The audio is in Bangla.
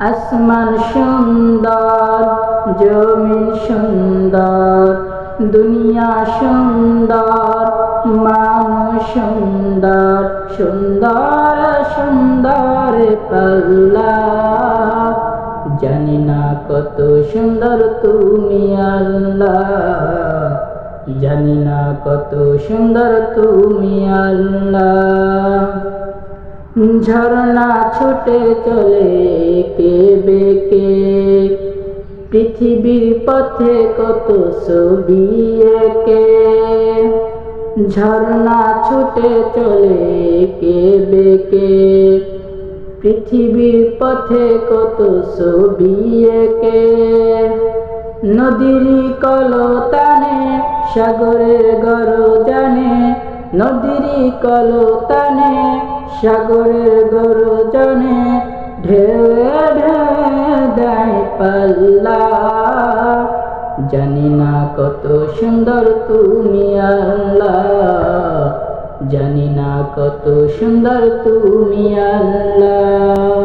আসমান সুন্দর, জমিন সুন্দর, দুনিয়া সুন্দর, মানুষ সুন্দর সুন্দর সুন্দর পাল্লা। জানি না কত সুন্দর তুমি আল্লাহ। জানি না কত সুন্দর তুমি আল্লাহ। ঝরনা ছুটে চলে কে বেকে পৃথিবীর পথে কত ছবি একে? ঝরনা ছুটে চলে কে বেকে পৃথিবীর পথে কত ছবি একে? নদীর কলতানে, সাগরের গরজানে, নদীর কলতানে সাগরের গরুজনে ঢেউ ঢেউ পাল্লা। জানি না কত সুন্দর তুমি আল্লাহ জানি না কত সুন্দর তুমি আল্লাহ